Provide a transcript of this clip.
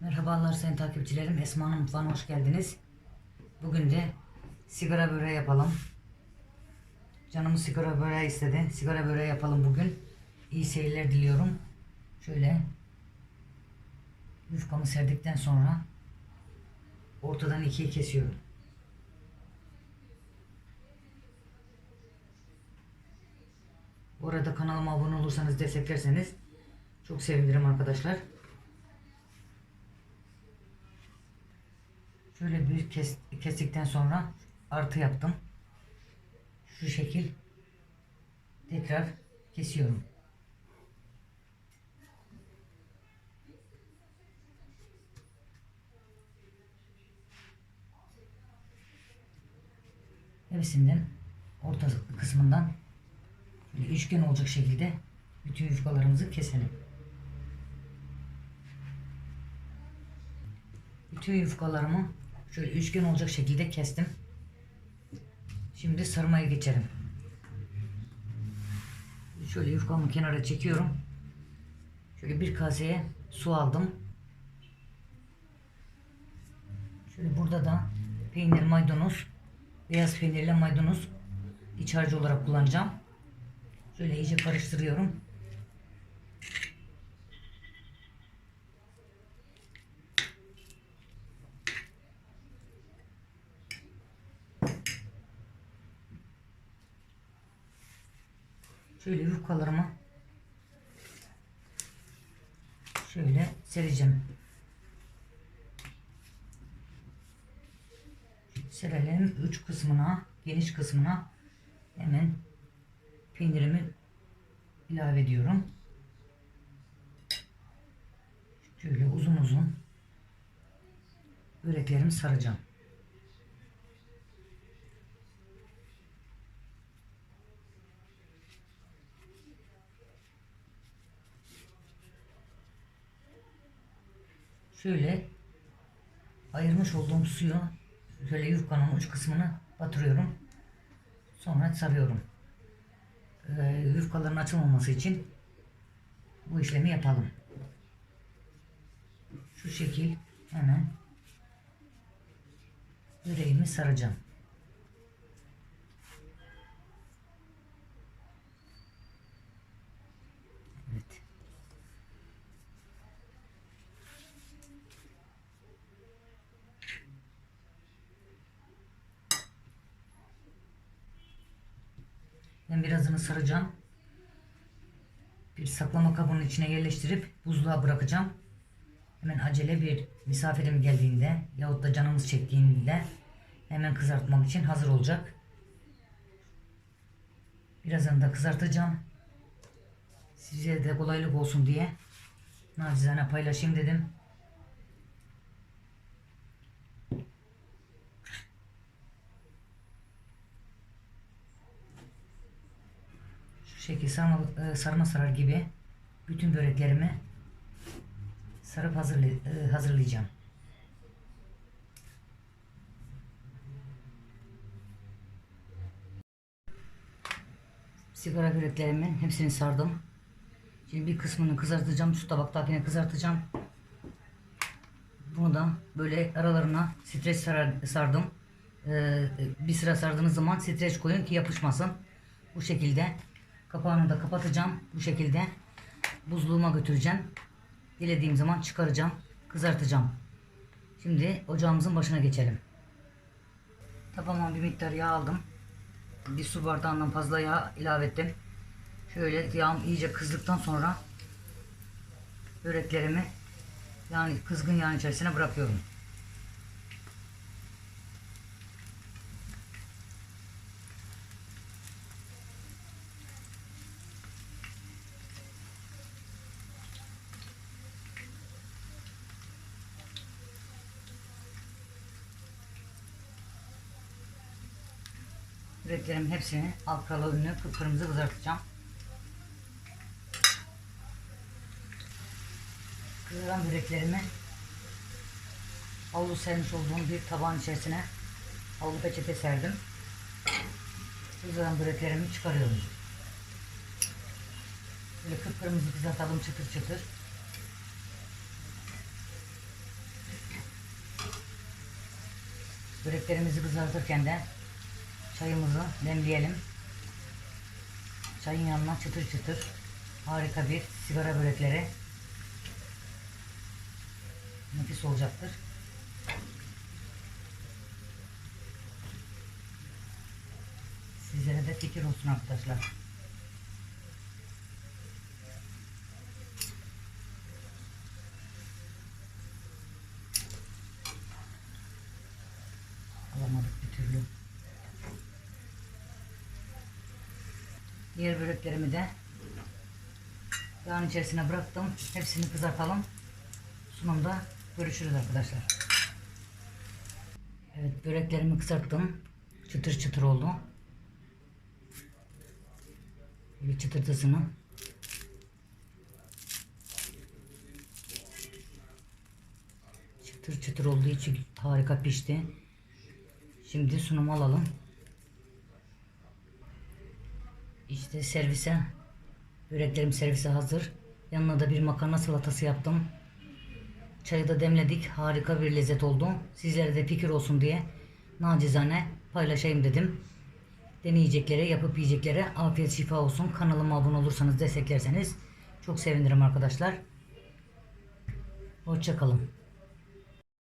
Merhabalar sayın takipçilerim. Esma'nın mutfağına hoş geldiniz. Bugün de sigara böreği yapalım. Canımız sigara böreği istedi. Sigara böreği yapalım bugün. İyi seyirler diliyorum. Şöyle yufkamı serdikten sonra ortadan ikiye kesiyorum. Bu arada kanalıma abone olursanız desteklerseniz çok sevinirim arkadaşlar. Şöyle bir kes, kestikten sonra artı yaptım. Şu şekil tekrar kesiyorum. Hepsinden orta kısmından üçgen olacak şekilde bütün yufkalarımızı keselim. Bütün yufkalarımı şöyle üçgen olacak şekilde kestim. Şimdi sarmaya geçelim. Şöyle yufkamı kenara çekiyorum. Şöyle bir kaseye su aldım. Şöyle burada da peynir, maydanoz, beyaz peynirle maydanoz iç harcı olarak kullanacağım. Şöyle iyice karıştırıyorum. Şöyle yufkalarımı şöyle sereceğim. Serelim üç kısmına, geniş kısmına hemen peynirimi ilave ediyorum. Şöyle uzun uzun böreklerimi saracağım. Şöyle ayırmış olduğum suyu şöyle yufkanın uç kısmını batırıyorum. Sonra sarıyorum. Ee, yufkaların açılmaması için bu işlemi yapalım. Şu şekil hemen böreğimi saracağım. Evet. Ben birazını saracağım. Bir saklama kabının içine yerleştirip buzluğa bırakacağım. Hemen acele bir misafirim geldiğinde yahut da canımız çektiğinde hemen kızartmak için hazır olacak. Birazını da kızartacağım. Size de kolaylık olsun diye nacizane paylaşayım dedim. Şekil sarma, e, sarma sarar gibi bütün böreklerimi sarıp e, hazırlayacağım. Sigara böreklerimin hepsini sardım. Şimdi bir kısmını kızartacağım. Şu tabaktakine kızartacağım. Bunu da böyle aralarına streç sarar, sardım. Ee, bir sıra sardığınız zaman streç koyun ki yapışmasın. Bu şekilde kapağını da kapatacağım. Bu şekilde buzluğuma götüreceğim. Dilediğim zaman çıkaracağım. Kızartacağım. Şimdi ocağımızın başına geçelim. Tabağıma bir miktar yağ aldım. Bir su bardağından fazla yağ ilave ettim. Şöyle yağım iyice kızdıktan sonra böreklerimi yani kızgın yağın içerisine bırakıyorum. Üretlerimin hepsini alt kalalı ünlü kıpkırmızı kızartacağım. Kızaran böreklerimi havlu sermiş olduğum bir tabağın içerisine havlu peçete serdim. Kızaran böreklerimi çıkarıyorum. Böyle kıpkırmızı kızartalım çıtır çıtır. Böreklerimizi kızartırken de çayımızı demleyelim. Çayın yanına çıtır çıtır harika bir sigara börekleri nefis olacaktır. Sizlere de fikir olsun arkadaşlar. Alamadık bir türlü. Diğer böreklerimi de yağın içerisine bıraktım. Hepsini kızartalım. Sunumda görüşürüz arkadaşlar. Evet böreklerimi kızarttım. Çıtır çıtır oldu. Bir çıtırtısını çıtır çıtır olduğu için harika pişti. Şimdi sunumu alalım. İşte servise böreklerim servise hazır. Yanına da bir makarna salatası yaptım. Çayı da demledik. Harika bir lezzet oldu. Sizlere de fikir olsun diye nacizane paylaşayım dedim. Deneyeceklere, yapıp yiyeceklere afiyet şifa olsun. Kanalıma abone olursanız, desteklerseniz çok sevinirim arkadaşlar. Hoşçakalın.